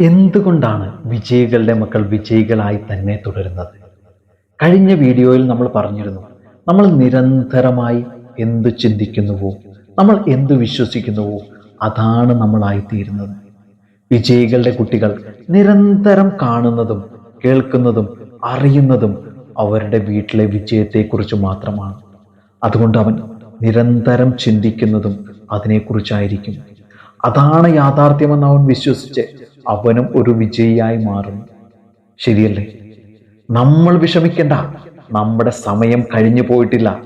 എന്തുകൊണ്ടാണ് വിജയികളുടെ മക്കൾ വിജയികളായി തന്നെ തുടരുന്നത്? കഴിഞ്ഞ വീഡിയോയിൽ നമ്മൾ പറഞ്ഞിരുന്നു നമ്മൾ നിരന്തരമായി എന്തു ചിന്തിക്കുന്നുവോ നമ്മൾ എന്തു വിശ്വസിക്കുന്നുവോ അതാണ് നമ്മളായി തീരുന്നത് വിജയികളുടെ കുട്ടികൾ നിരന്തരം കാണുന്നതും കേൾക്കുന്നതും അറിയുന്നതും അവരുടെ വീട്ടിലെ വിജയത്തെക്കുറിച്ച് മാത്രമാണ്. അതുകൊണ്ട് അവൻ നിരന്തരം ചിന്തിക്കുന്നതും അതിനെക്കുറിച്ചായിരിക്കും. അതാണ് യാഥാർത്ഥ്യമെന്ന് അവൻ വിശ്വസിച്ച് അവനും ഒരു വിജയിയായി മാറും. ശരിയല്ലേ? നമ്മൾ വിഷമിക്കേണ്ട. നമ്മുടെ സമയം കഴിഞ്ഞു പോയിട്ടില്ല.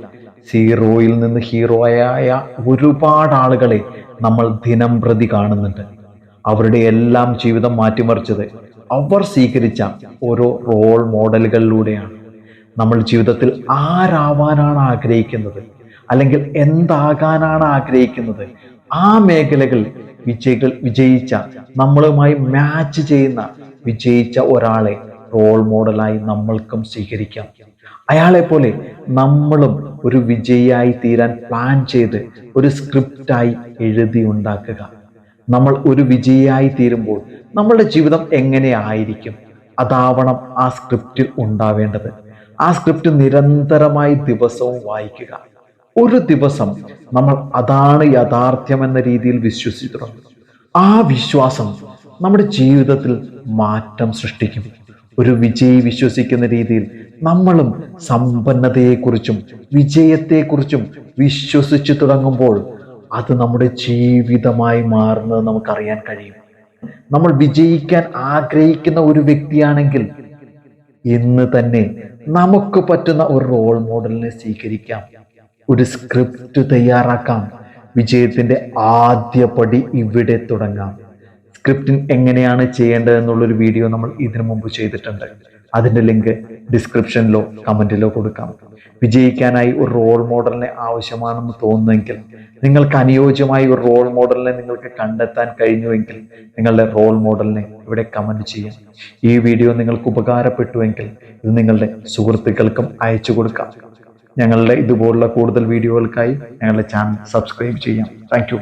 സീറോയിൽ നിന്ന് ഹീറോയായ ഒരുപാട് ആളുകളെ നമ്മൾ ദിനം പ്രതി കാണുന്നുണ്ട്. അവരുടെ എല്ലാം ജീവിതം മാറ്റിമറിച്ചത് അവർ സ്വീകരിച്ച ഓരോ റോൾ മോഡലുകളിലൂടെയാണ്. നമ്മൾ ജീവിതത്തിൽ ആരാവാനാണ് ആഗ്രഹിക്കുന്നത്? അല്ലെങ്കിൽ എന്താകാനാണ് ആഗ്രഹിക്കുന്നത്? ആ മേഖലകൾ വിജയികൾ വിജയിച്ച നമ്മളുമായി മാച്ച് ചെയ്യുന്ന വിജയിച്ച ഒരാളെ റോൾ മോഡലായി നമ്മൾക്കും സ്വീകരിക്കാം. അയാളെ പോലെ നമ്മളും ഒരു വിജയിയായി തീരാൻ പ്ലാൻ ചെയ്ത് ഒരു സ്ക്രിപ്റ്റായി എഴുതി ഉണ്ടാക്കുക. നമ്മൾ ഒരു വിജയിയായി തീരുമ്പോൾ നമ്മളുടെ ജീവിതം എങ്ങനെ ആയിരിക്കും? അതാവണം ആ സ്ക്രിപ്റ്റിൽ ഉണ്ടാവേണ്ടത്. ആ സ്ക്രിപ്റ്റ് നിരന്തരമായി ദിവസവും വായിക്കുക. ഒരു ദിവസം നമ്മൾ അതാണ് യാഥാർത്ഥ്യം എന്ന രീതിയിൽ വിശ്വസിച്ചു ആ വിശ്വാസം നമ്മുടെ ജീവിതത്തിൽ മാറ്റം സൃഷ്ടിക്കും. ഒരു വിജയി വിശ്വസിക്കുന്ന രീതിയിൽ നമ്മളും സമ്പന്നതയെക്കുറിച്ചും വിജയത്തെക്കുറിച്ചും വിശ്വസിച്ചു തുടങ്ങുമ്പോൾ അത് നമ്മുടെ ജീവിതമായി മാറുന്നത് നമുക്കറിയാൻ കഴിയും. നമ്മൾ വിജയിക്കാൻ ആഗ്രഹിക്കുന്ന ഒരു വ്യക്തിയാണെങ്കിൽ ഇന്ന് തന്നെ നമുക്ക് പറ്റുന്ന ഒരു റോൾ മോഡലിനെ സ്വീകരിക്കാം. ഒരു സ്ക്രിപ്റ്റ് തയ്യാറാക്കാം. വിജയത്തിന്റെ ആദ്യ പടി ഇവിടെ തുടങ്ങാം. സ്ക്രിപ്റ്റിംഗ് എങ്ങനെയാണ് ചെയ്യേണ്ടത് എന്നുള്ളൊരു വീഡിയോ നമ്മൾ ഇതിനു മുമ്പ് ചെയ്തിട്ടുണ്ട്. അതിന്റെ ലിങ്ക് ഡിസ്ക്രിപ്ഷനിലോ കമന്റിലോ കൊടുക്കാം. വിജയിക്കാനായി ഒരു റോൾ മോഡലിനെ ആവശ്യമാണെന്ന് തോന്നുന്നെങ്കിൽ നിങ്ങൾക്ക് അനുയോജ്യമായ ഒരു റോൾ മോഡലിനെ നിങ്ങൾക്ക് കണ്ടെത്താൻ കഴിഞ്ഞുവെങ്കിൽ നിങ്ങളുടെ റോൾ മോഡലിനെ ഇവിടെ കമന്റ് ചെയ്യാം. ഈ വീഡിയോ നിങ്ങൾക്ക് ഉപകാരപ്പെട്ടുവെങ്കിൽ ഇത് നിങ്ങളുടെ സുഹൃത്തുക്കൾക്കും അയച്ചു കൊടുക്കാം. ഞങ്ങളുടെ ഇതുപോലുള്ള കൂടുതൽ വീഡിയോകൾക്കായി ഞങ്ങളുടെ ചാനൽ സബ്സ്ക്രൈബ് ചെയ്യാം. താങ്ക്